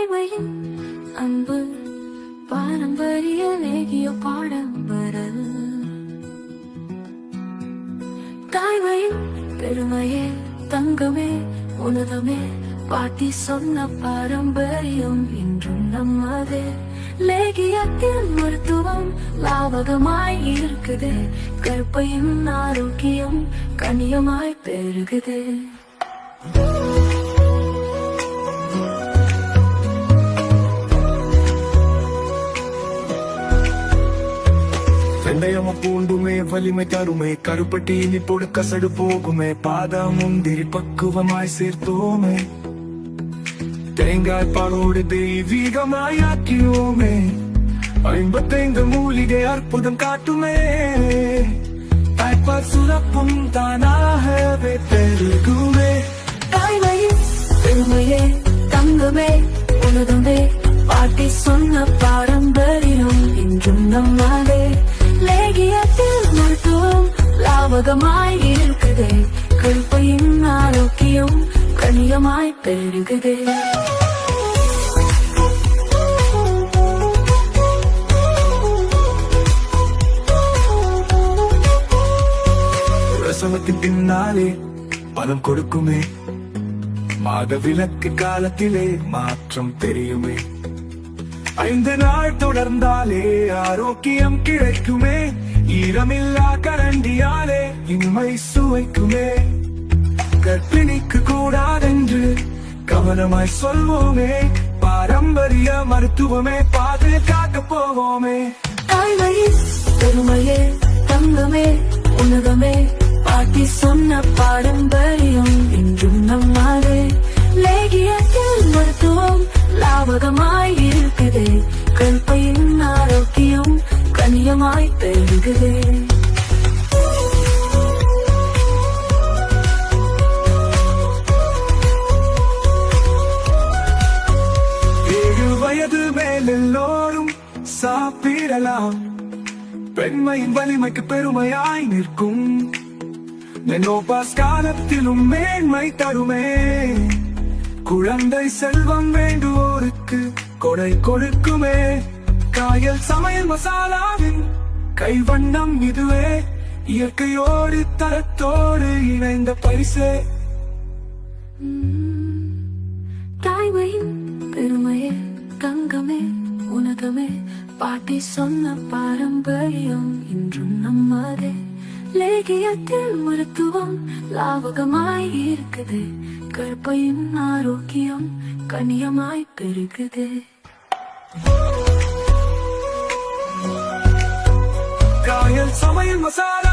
தாய்மையின் அன்பு பாரம்பரிய நேகிய பாடம்பரல் தாய்மையின் பெருமையே தங்கமே உலகமே பாட்டி சொன்ன பாரம்பரியம் இன்றும் நம்மதே. லேகியத்தில் மருத்துவம் லாபகமாய் இருக்குது கற்பையின் ஆரோக்கியம் கனியமாய் பெருகுது. வெந்தயமும் பூண்டுமே வலிமை தருமே கருப்பட்டி இனிப்போடு கசடு போகுமே பாதாமும் திரி பக்குவமாய் சேர்த்தோமே தேங்காய் பாலோடு தெய்வீகமாய் ஆக்கியோமே ஐம்பத்தைந்து மூலிகை அற்புதம் காட்டுமே தாய்ப்பால் சுரப்பும் தானாகவே பெருகுமே லாவகமாய் இருக்குதே. கருப்பையின் ஆரோக்கியம் கனியமாய் பெருகுதே. பிரசவத்தின் பின்னாலே பலம் கொடுக்குமே. மாத விளக்கு காலத்திலே மாற்றம் தெரியுமே. ஐந்து நாள் தொடர்ந்தாலே ஆரோக்கியம் கிடைக்குமே. ஈரமில்லா கரண்டியாலே இன்மை சுவைக்குமே. கர்ப்பிணிக்கு கூடாதென்று கவனமாய் சொல்வோமே. பாரம்பரிய மருத்துவமே பாதுகாக்க போவோமே. தாய்மை பெருமையே தங்கமே உலகமே பாட்டி சொன்ன பாரம்பரியம் சாப்பிடலாம் பெண்மையின் வலிமைக்கு பெருமையாய் நிற்கும். மெனோபாஸ் காலத்திலும் மேன்மை தருமே. குழந்தை செல்வம் வேண்டுவோருக்கு கொடை கொடுக்குமே. காயல் சமையல் மசாலாவின் கைவண்ணம் இதுவே. இயற்கையோடு தரத்தோடு இணைந்த பரிசே. தாய்மையின் பெருமையே தங்கமே உலகமே பாட்டி சொன்ன பாரம்பரியம் இன்றும் நம்மதே. லேகியத்தில் மருத்துவம் லாவகமாய் இருக்குது. கற்பையின் ஆரோக்கியம் கனியமாய் பெருகுது. காயல் சமையல் மசாலா